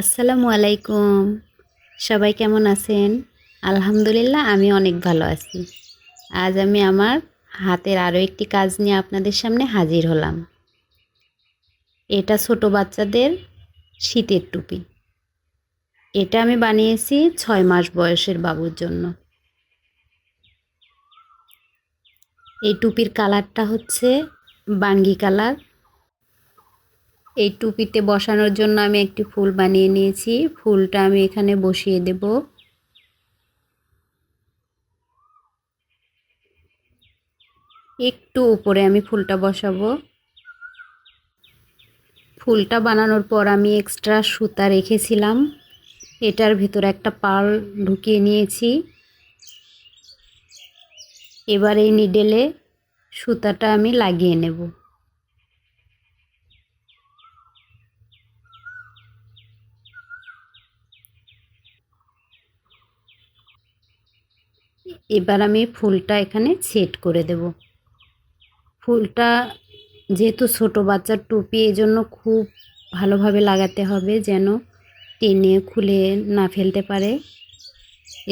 আসসালামু আলাইকুম। সবাই কেমন আছেন? আলহামদুলিল্লাহ, আমি অনেক ভালো আছি। আজ আমি আমার হাতের আরও একটি কাজ নিয়ে আপনাদের সামনে হাজির হলাম। এটা ছোট বাচ্চাদের শীতের টুপি। এটা আমি বানিয়েছি ছয় মাস বয়সের বাবুর জন্য। এই টুপির কালারটা হচ্ছে বাঙ্গি কালার। এই টুপিতে বসানোর জন্য আমি একটি ফুল বানিয়ে নিয়েছি। ফুলটা আমি এখানে বসিয়ে দেব। একটু উপরে আমি ফুলটা বসাবো। ফুলটা বানানোর পর আমি এক্সট্রা সুতা রেখেছিলাম। এটার ভিতর একটা পাল ঢুকিয়ে নিয়েছি। এবার এই নিডেলে সুতাটা আমি লাগিয়ে নেব। এবার আমি ফুলটা এখানে সেট করে দেব। ফুলটা যেহেতু ছোট বাচ্চার টুপি এই জন্য খুব ভালোভাবে লাগাতে হবে যেন টেনে খুলে না ফেলতে পারে।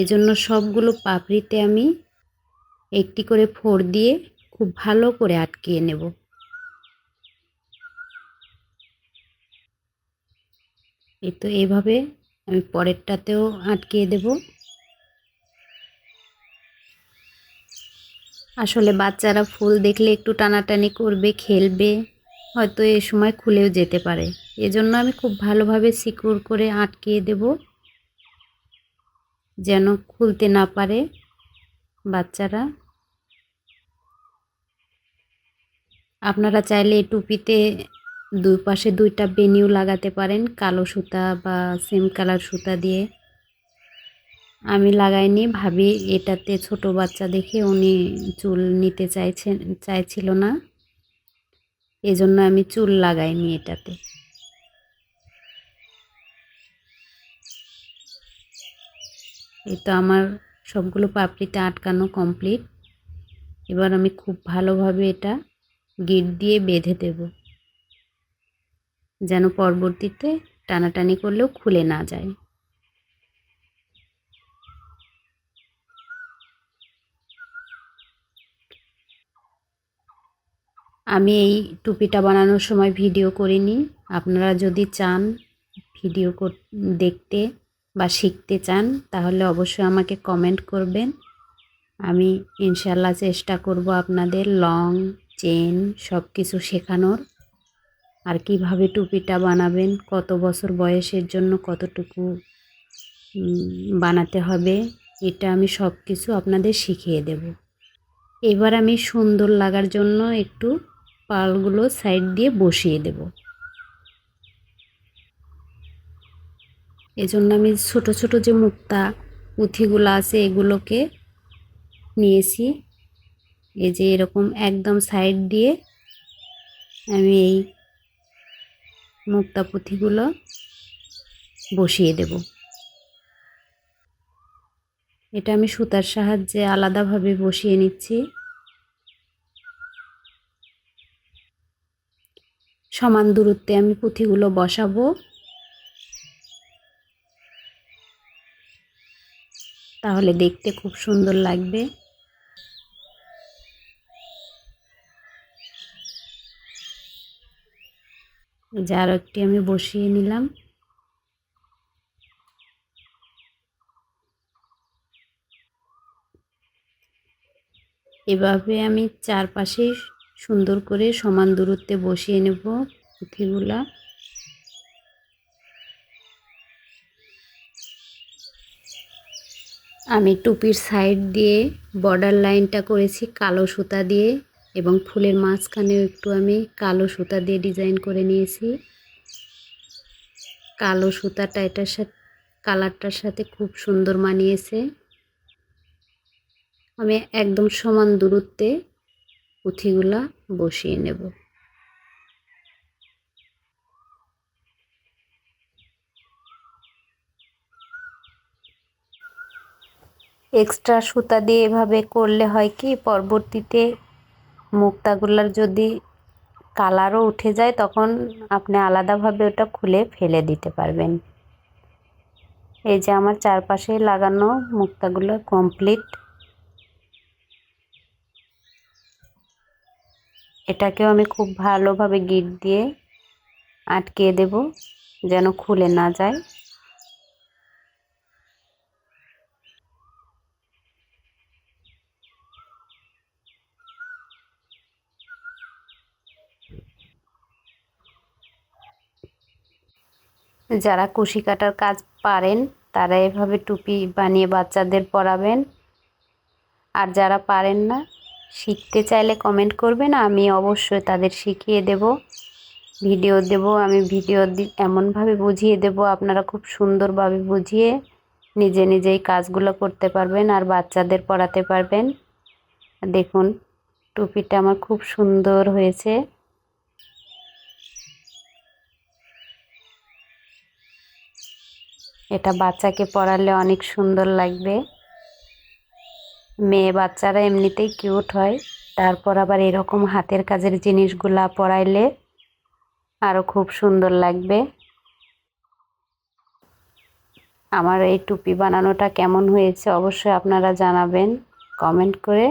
এজন্য সবগুলো পাপড়িতে আমি একটি করে ফোর দিয়ে খুব ভালো করে আটকিয়ে নেব। এই তো এভাবে আমি পরেরটাতেও আটকিয়ে দেবো। আসলে বাচ্চারা ফুল দেখলে একটু টানাটানি করবে, খেলবে, হয়তো এ সময় খুলেও যেতে পারে। এজন্য আমি খুব ভালোভাবে সিকিউর করে আটকিয়ে দেব। যেন খুলতে না পারে বাচ্চারা। আপনারা চাইলে টুপিতে দুই পাশে দুইটা বেনিও লাগাতে পারেন, কালো সুতা বা সেম কালার সুতা দিয়ে। আমি লাগাইনি। ভাবি এটাতে ছোট বাচ্চা দেখে উনি চুল নিতে চাইছেন চাইছিল না। এজন্য আমি চুল লাগাইনি এটাতে। এই তো আমার সবগুলো পাপড়িতে আটকানো কমপ্লিট। এবার আমি খুব ভালোভাবে এটা গিট দিয়ে বেঁধে দেব। যেন পরবর্তীতে টানাটানি করলেও খুলে না যায়। আমি এই টুপিটা বানানোর সময় ভিডিও করিনি। আপনারা যদি চান ভিডিও দেখতে বা শিখতে চান, তাহলে অবশ্যই আমাকে কমেন্ট করবেন। আমি ইনশাল্লাহ চেষ্টা করব আপনাদের লং চেন সব কিছু শেখানোর। আর কীভাবে টুপিটা বানাবেন, কত বছর বয়সের জন্য কতটুকু বানাতে হবে, এটা আমি সব কিছু আপনাদের শিখিয়ে দেব। এবার আমি সুন্দর লাগার জন্য একটু পালগুলো সাইড দিয়ে বসিয়ে দেব। এজন্য আমি ছোট ছোট যে মুক্তা পুঁথিগুলো আছে এগুলোকে নিয়েছি। এই যে এরকম একদম সাইড দিয়ে আমি এই মুক্তা পুঁথিগুলো বসিয়ে দেব। এটা আমি সুতার সাহায্যে আলাদাভাবে বসিয়ে নিচ্ছি। সমান দূরত্বে আমি পুঁথিগুলো বসাবো। তাহলে দেখতে খুব সুন্দর লাগবে। যার একটি আমি বসিয়ে নিলাম। এভাবে আমি চারপাশে সুন্দর করে সমান দূরত্বে বসিয়ে নেব পুঁথিগুলা আমি টুপির সাইড দিয়ে বর্ডার লাইনটা করেছি কালো সুতা দিয়ে এবং ফুলের মাঝখানেও একটু আমি কালো সুতা দিয়ে ডিজাইন করে নিয়েছি। কালো সুতাটা এটার সাথে, কালারটার সাথে খুব সুন্দর মানিয়েছে। আমি একদম সমান দূরত্বে পুঁথিগুলা বসিয়ে নেব। এক্সট্রা সুতা দিয়ে এভাবে করলে হয় কি, পরবর্তীতে মুক্তাগুলার যদি কালারও উঠে যায়, তখন আপনি আলাদাভাবে ওটা খুলে ফেলে দিতে পারবেন। এই যে আমার চারপাশে লাগানো মুক্তাগুলো কমপ্লিট এটাকেও আমি খুব ভালোভাবে গিট দিয়ে আটকে দেব যেন খুলে না যায়। যারা কুশি কাটার কাজ পারেন, তারা এভাবে টুপি বানিয়ে বাচ্চাদের পরাবেন। আর যারা পারেন না শিখতে চাইলে কমেন্ট করবেন, আমি অবশ্যই তাদের শিখিয়ে দেব। ভিডিও দেব, আমি ভিডিও এমনভাবে বুঝিয়ে দেব, আপনারা খুব সুন্দরভাবে বুঝিয়ে নিজে নিজেই কাজগুলো করতে পারবেন আর বাচ্চাদের পড়াতে পারবেন। দেখুন, টুপিটা আমার খুব সুন্দর হয়েছে। এটা বাচ্চাকে পড়ালে অনেক সুন্দর লাগবে। মেয়ে বাচ্চারা এমনিতেই কিউট হয়। তারপর আবার এরকম হাতের কাজের জিনিসগুলা পরাইলে আরও খুব সুন্দর লাগবে। আমার এই টুপি বানানোটা কেমন হয়েছে অবশ্যই আপনারা জানাবেন। কমেন্ট করে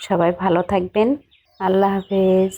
সবাই ভালো থাকবেন। আল্লাহ হাফেজ।